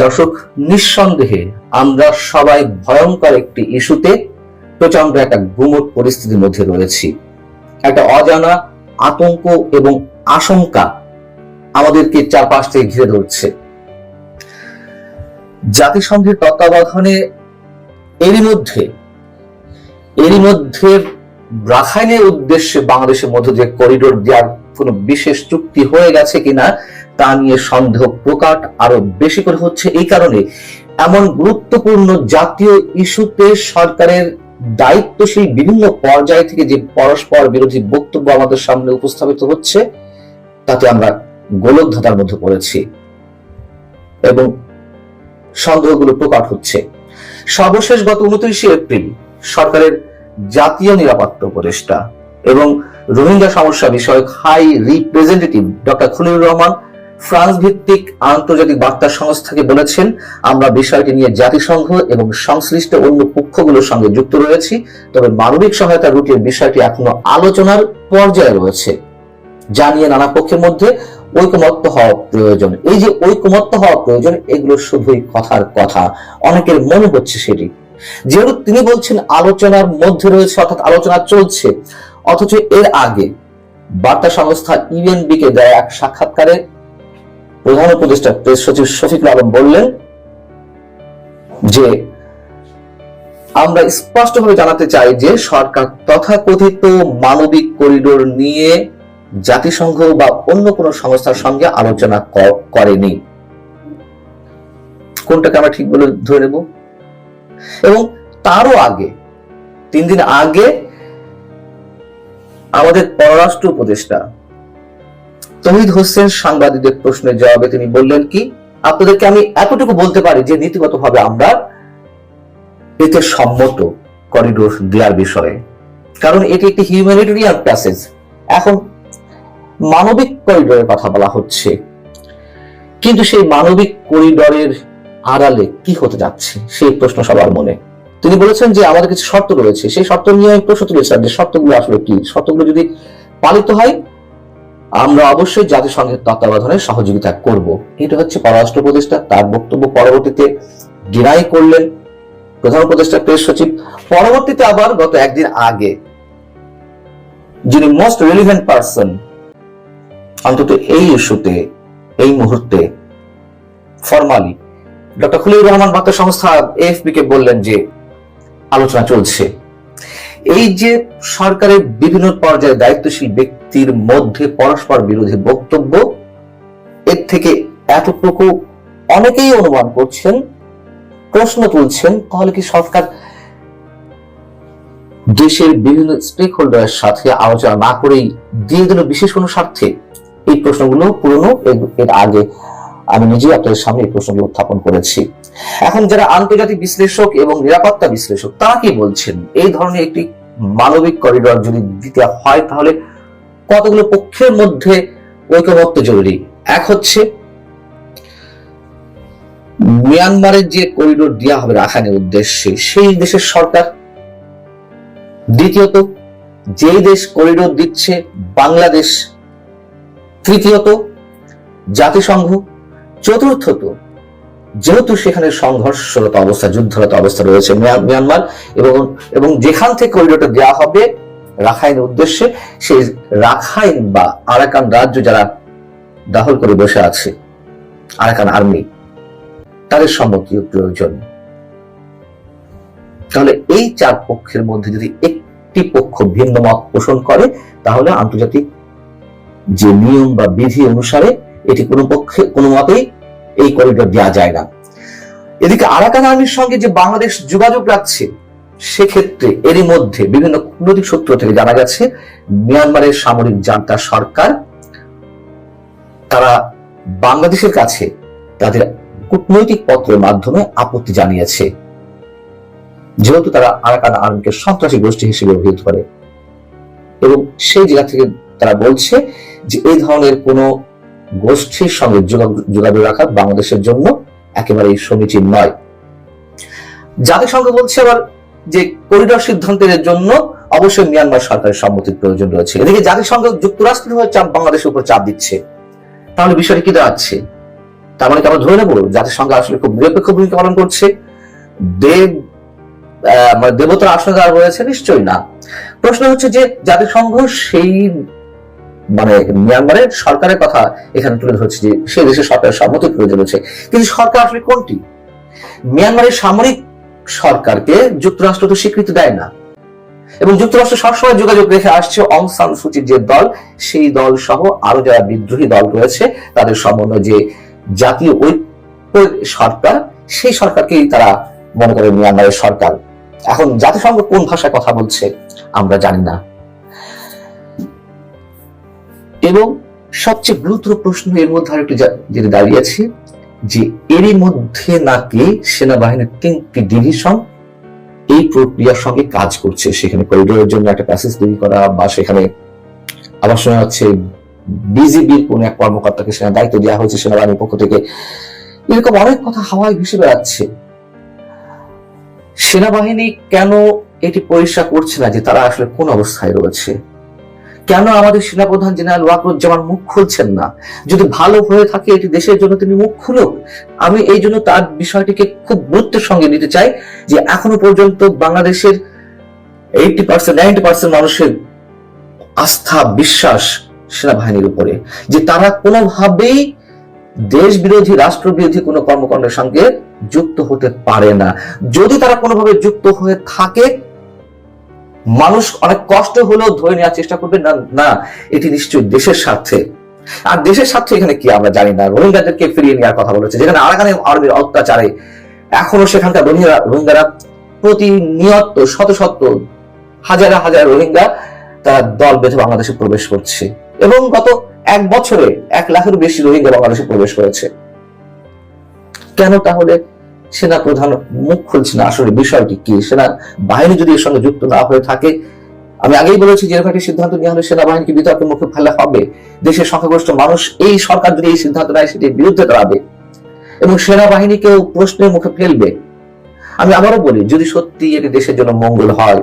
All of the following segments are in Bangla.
দর্শক, নিঃসন্দেহে আমরা সবাই ভয়ঙ্কর একটি ইস্যুতে প্রচণ্ড একটা গুমট পরিস্থিতির মধ্যে রয়েছি। একটা অজানা আতঙ্ক এবং আশঙ্কা আমাদেরকে চারপাশ থেকে ঘিরে ধরছে। জাতিসংঘের তত্ত্বাবধানে এরই মধ্যে এরই মধ্যে রাখাইনের উদ্দেশ্যে বাংলাদেশের মধ্যে যে করিডোর দেওয়ার কোন বিশেষ চুক্তি হয়ে গেছে কিনা তা নিয়ে সন্দেহ প্রকাট আরও বেশি করে হচ্ছে। এই কারণে এমন গুরুত্বপূর্ণ জাতীয় ইস্যুতে সরকারের দায়িত্বশীল বিভিন্ন পর্যায় থেকে যে পরস্পর বিরোধী বক্তব্য আমাদের সামনে উপস্থাপিত হচ্ছে, তাতে আমরা গোলকধাঁধার মধ্যে পড়েছি এবং সন্দেহগুলো প্রকাট হচ্ছে। সর্বশেষ গত উনত্রিশে এপ্রিল সরকারের জাতীয় নিরাপত্তা উপদেষ্টা এবং রোহিঙ্গা সমস্যা বিষয়ক high representative doctor Khalilur Rahman France ভিত্তিক আন্তর্জাতিক বার্তা সংস্থাকে বলেছেন, আমরা বিষয়টি নিয়ে জাতিসংঘ এবং সংশ্লিষ্ট অন্য পক্ষগুলোর সঙ্গে যুক্ত রয়েছি, তবে মানবিক সহায়তা রুটির বিষয়টি এখনও আলোচনার পর্যায়ে রয়েছে। জানিয়ে নানা পক্ষের মধ্যে ঐকমত্য হওয়া প্রয়োজন। এই যে ঐকমত্য হওয়া প্রয়োজন, এগুলো শুধুই কথার কথা। অনেকের মনে হচ্ছে সেটি। যেহেতু তিনি বলছেন, আলোচনার মধ্যে রয়েছে, অর্থাৎ আলোচনা চলছে। অথচ এর আগে বার্তা সংস্থা ইউএনবি কে দেয় এক সাক্ষাৎকারে প্রধান উপদেষ্টা প্রেস সচিব শফিকুল আলম বললেন যে, আমরা স্পষ্টভাবে জানাতে চাই যে, সরকার তথাকথিত মানবিক করিডোর নিয়ে জাতিসংঘ বা অন্য কোন সংস্থার সঙ্গে আলোচনা করেনি। কোনটাকে আমরা ঠিক বলে ধরে নেব? এবং তারও আগে, তিন দিন আগে আমাদের পররাষ্ট্র উপদেষ্টা তহিদ হোসেন সাংবাদিকদের প্রশ্নের জবাবে তিনি বললেন কি, আপনাদেরকে আমি এতটুকু বলতে পারি যে নীতিগতভাবে আমরা এতে সম্মত করিডোর দেওয়ার বিষয়ে। কারণ এটি একটি হিউম্যানিটেরিয়ান প্যাসেজ এখন মানবিক করিডোরের কথা বলা হচ্ছে। কিন্তু সেই মানবিক করিডোরের আড়ালে কি হতে যাচ্ছে, সেই প্রশ্ন সবার মনে। তিনি বলেছেন যে আমাদের কিছু শর্ত রয়েছে। সেই শর্ত নিয়ে প্রশ্ন তুলেছিলাম যে শর্তগুলো আসলে কি? শর্তগুলো যদি পালিত হয় আমরা অবশ্যই জাতিসংঘের তত্ত্বাবধানে সহযোগিতা করব। এটা হচ্ছে পররাষ্ট্র উপদেষ্টা, তার বক্তব্য পরবর্তীতে ডিনাই করলেন প্রধান উপদেষ্টা, প্রেস সচিব। পরবর্তীতে আবার গত একদিন আগে যিনি মোস্ট রেলিভেন্ট পারসন অন্তত এই ইস্যুতে, এই মুহূর্তে ফরমালি ডক্টর খলিলুর রহমান বার্তা সংস্থা এএফপি কে বললেন যে আলোচনা চলছে। এই যে সরকারের বিভিন্ন পর্যায়ে দায়িত্বশীল ব্যক্তির মধ্যে পরস্পর বিরোধী বক্তব্য, এর থেকে এতটুকু অনেকেই অনুমান করছেন, প্রশ্ন তুলছেন, তাহলে কি সরকার দেশের বিভিন্ন স্টেক হোল্ডারের সাথে আলোচনা না করেই দিয়ে দিল বিশেষ কোনো স্বার্থে? এই প্রশ্নগুলো পুরনো, এর- আগে আমি নিজেই আপনাদের সামনে এই প্রশ্নগুলো উত্থাপন করেছি। এখন যারা আন্তর্জাতিক বিশ্লেষক এবং নিরাপত্তা বিশ্লেষক, তারা কি বলছেন? এই ধরনের একটি মানবিক করিডর যদি দিতে হয়, তাহলে কতগুলো পক্ষের মধ্যে ঐকমত্য জরুরি? এক হচ্ছে, মিয়ানমারের যে করিডোর দেওয়া হবে রাখানের উদ্দেশ্যে, সেই দেশের সরকার। দ্বিতীয়ত, যেই দেশ করিডোর দিচ্ছে, বাংলাদেশ। তৃতীয়ত, জাতিসংঘ। চতুর্থত যেহেতু সেখানে সংঘর্ষরত অবস্থা, যুদ্ধরত অবস্থা রয়েছে মিয়া- মিয়ানমার এবং এবং যেখান থেকে করিডোরটা দেওয়া হবে রাখাইনের উদ্দেশ্যে, সেই রাখাইন বা আরাকান রাজ্য যারা দখল করে বসে আছে, আরাকান আর্মি, তাদের সম্মতিও প্রয়োজন। তাহলে এই চার পক্ষের মধ্যে যদি একটি পক্ষ ভিন্ন মত পোষণ করে, তাহলে আন্তর্জাতিক যে নিয়ম বা বিধি অনুসারে এটি কোনো পক্ষে, কোনো মতেই এই করিডোর দেওয়া যায় না। এদিকে আরাকান আর্মির সঙ্গে যে বাংলাদেশ যোগাযোগ রাখছে, সেক্ষেত্রে এরই মধ্যে বিভিন্ন কূটনৈতিক সূত্র থেকে জানা গেছে, মিয়ানমারের সামরিক জান্তা সরকার, তারা বাংলাদেশের কাছে তাদের কূটনৈতিক পত্রের মাধ্যমে আপত্তি জানিয়েছে। যেহেতু তারা আরাকান আর্মিকে সন্ত্রাসী গোষ্ঠী হিসেবে অভিহিত করে। এবং সেই জায়গা থেকে তারা বলছে যে, এই ধরনের কোনো গোষ্ঠীর সঙ্গে যোগাযোগ রাখা বাংলাদেশের জন্য একেবারেই সমীচীন নয়। জাতিসংঘ বলছে আবার যে করিডোর সিদ্ধান্তের জন্য অবশ্যই মিয়ানমার সরকারের সম্মতির প্রয়োজন রয়েছে। এদিকে জাতিসংঘ যুক্তরাষ্ট্র হয়ে চাপ বাংলাদেশের উপর চাপ দিচ্ছে। তাহলে বিষয়টি কি দাঁড়াচ্ছে? তার মানে আমরা ধরে নেব জাতিসংঘ আসলে খুব নিরপেক্ষ ভূমিকা পালন করছে? দেব মানে দেবতার আসনে রয়েছে, নিশ্চয়ই না। প্রশ্ন হচ্ছে যে জাতিসংঘ সেই মানে মিয়ানমারের সরকারের কথা এখানে তুলে ধরছে যে সে দেশের সরকারের সম্মতি প্রয়োজন রয়েছে কিন্তু সরকার আসলে কোনটি? মিয়ানমারের সামরিক সরকারকে যুক্তরাষ্ট্র তো স্বীকৃতি দেয় না। এবং যুক্তরাষ্ট্র সবসময় যোগাযোগ রেখে আসছে অং সান সুচির যে দল, সেই দল সহ আরও যারা বিদ্রোহী দল রয়েছে, তাদের সমন্বয় যে জাতীয় ঐক্য সরকার, সেই সরকারকেই তারা মনে করে মিয়ানমারের সরকার। এখন জাতিসংঘ কোন ভাষায় কথা বলছে, আমরা জানি না। এবং সবচেয়ে গুরুতর প্রশ্ন এর মধ্যে আরেকটি যা- যেটা দাঁড়িয়েছে যে এরই মধ্যে নাকি সেনাবাহিনীর তিনটি ডিভিশন এই প্রক্রিয়ার সঙ্গে কাজ করছে। সেখানে করিডোরের জন্য একটা প্যাসেজ তৈরি করা বা সেখানে আবার শোনা যাচ্ছে বিজিবির কোন এক কর্মকর্তাকে সেনা দায়িত্ব দেওয়া হয়েছে সেনাবাহিনীর পক্ষ থেকে। এরকম অনেক কথা হাওয়ায় ভেসে বেড়াচ্ছে। সেনাবাহিনী কেন এটি পরিষ্কার করছে না যে তারা আসলে কোন অবস্থায় রয়েছে? কেন আমাদের সেনাপ্রধান জেনারেল ওয়াকরুজ্জামান মুখ খুলছেন না? যদি ভালো হয়ে থাকে এটি দেশের জন্য তিনি মুখ খুলুক। আমি এই জন্য তার বিষয়টিকে খুব গুরুত্বের সঙ্গে নিতে চাই যে এখনও পর্যন্ত বাংলাদেশের এইটি পার্সেন্ট নাইনটি পার্সেন্ট মানুষের আস্থা, বিশ্বাস সেনাবাহিনীর উপরে। যে তারা কোনোভাবেই দেশ বিরোধী রাষ্ট্র বিরোধী কোনো কর্মকাণ্ডের সঙ্গে যুক্ত হতে পারে না। যদি তারা কোনোভাবে যুক্ত হয়ে থাকে মানুষ অনেক কষ্ট হলেও ধরে নেওয়ার চেষ্টা করবে, না না, এটি নিশ্চয়ই দেশের স্বার্থে। আর দেশের স্বার্থে এখানে কি আমরা জানি না? রোহিঙ্গাদেরকে ফিরিয়ে নেওয়ার কথা বলেছে, যেখানে আরাকানে আর্মির অত্যাচারে এখনও সেখানকার রোহিঙ্গা, রোহিঙ্গারা প্রতিনিয়ত শত শত, হাজার হাজার রোহিঙ্গা তারা দল বেঁধে বাংলাদেশে প্রবেশ করছে। এবং গত এক বছরে এক লাখের বেশি রোহিঙ্গা বাংলাদেশে প্রবেশ করেছে। কেন তাহলে সেনা প্রধান মুখ খুলছে না আসলে বিষয়টি কি? সেনা বাহিনী যদি এর সঙ্গে যুক্ত না হয়ে থাকে, আমি আগেই বলেছি যে এরকম একটি সিদ্ধান্ত নেওয়া হলে সেনাবাহিনীকে বিতর্কের মুখে ফেলা হবে। দেশের সংখ্যাগরিষ্ঠ মানুষ এই সরকার যদি এই সিদ্ধান্ত নেয়, সেটির বিরুদ্ধে দাঁড়াবে এবং সেনাবাহিনীকেও প্রশ্নের মুখে ফেলবে। আমি আবারও বলি, যদি সত্যি এটি দেশের জন্য মঙ্গল হয়,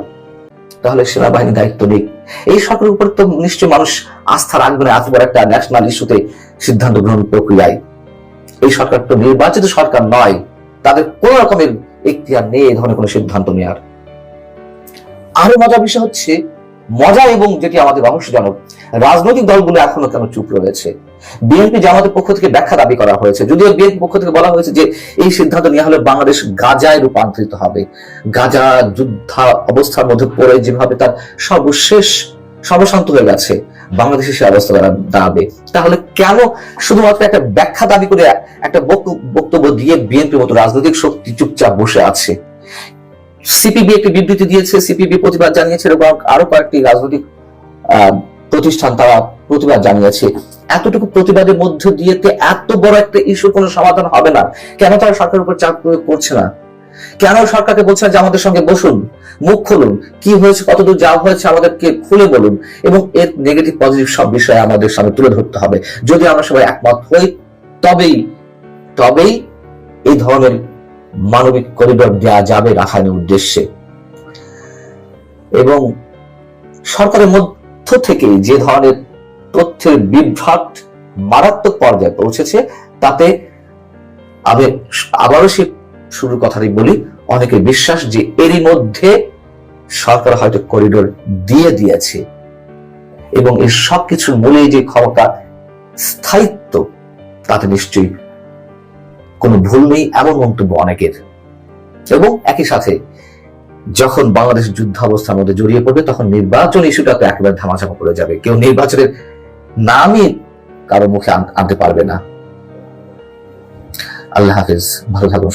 তাহলে সেনাবাহিনী দায়িত্ব নিক এই সরকারের উপর তো নিশ্চয়ই মানুষ আস্থা রাখবে না, এত বড় একটা ন্যাশনাল ইস্যুতে সিদ্ধান্ত গ্রহণ প্রক্রিয়ায়। এই সরকার তো নির্বাচিত সরকার নয়। তাদের কোন রকমের এখতিয়ার নেই এই ধরনের কোনো সিদ্ধান্ত নেওয়ার আরও মজার বিষয় হচ্ছে, মজা এবং যেটি আমাদের রহস্যজনক রাজনৈতিক দলগুলো এখনও কেন চুপ রয়েছে? বিএনপি জামাতের পক্ষ থেকে ব্যাখ্যা দাবি করা হয়েছে, যদিও বিএনপি পক্ষ থেকে বলা হয়েছে যে এই সিদ্ধান্ত নেওয়া হলে বাংলাদেশ গাজায় রূপান্তরিত হবে। গাজা যুদ্ধা অবস্থার মধ্যে পড়ে যেভাবে তার সর্বশেষ, সর্বশান্ত হয়ে গেছে বাংলাদেশে সে অবস্থা দাঁড়া- দাঁড়াবে। তাহলে কেন শুধুমাত্র একটা ব্যাখ্যা দাবি করে একটা বক্তব্য দিয়ে বিএনপি মতো রাজনৈতিক শক্তি চুপচাপ বসে আছে। সিপিবি একটি বিবৃতি দিয়েছে, সিপিবি প্রতিবাদ জানিয়েছে এবং আরও কয়েকটি রাজনৈতিক প্রতিষ্ঠান তারা প্রতিবাদ জানিয়েছে। এতটুকু প্রতিবাদের মধ্য দিয়ে এত বড় একটা ইস্যুর কোনো সমাধান হবে না। কেন তারা সরকারের উপর চাপ প্রয়োগ করছে না? কেন সরকারকে বলছে যে আমাদের সঙ্গে বসুন, মুখ খুলুন, কি হয়েছে, কতদূর যা হয়েছে আমাদেরকে খুলে বলুন, এবং এর নেগেটিভ পজিটিভ সব বিষয়ে আমাদের সামনে তুলে ধরতে হবে। যদি আমরা সবাই একমত হই, তবেই তবেই এই ধরনের মানবিক করিডোর দেওয়া যাবে রাখাইনের উদ্দেশ্যে। এবং সরকারের মধ্য থেকে যে ধরনের তথ্যের বিভ্রাট মারাত্মক পর্যায়ে পৌঁছেছে, তাতে আমি আবারও সে শুরুর কথাটি বলি, অনেকে বিশ্বাস যে এরই মধ্যে সরকার হয়তো করিডোর দিয়ে দিয়েছে। এবং এই সবকিছুর মূলে যে ক্ষমতা, স্থায়িত্ব, তাতে নিশ্চয়ই কোনো ভুল নেই, এমন মন্তব্য অনেকের। এবং একই সাথে, যখন বাংলাদেশ যুদ্ধাবস্থার মধ্যে জড়িয়ে পড়বে, তখন নির্বাচন ইস্যুটা তো একেবারে ধামাচাপা পড়ে যাবে। কেউ নির্বাচনের নামই কারও মুখে আনতে পারবে না। আল্লাহ হাফিজ, ভালো থাকুন।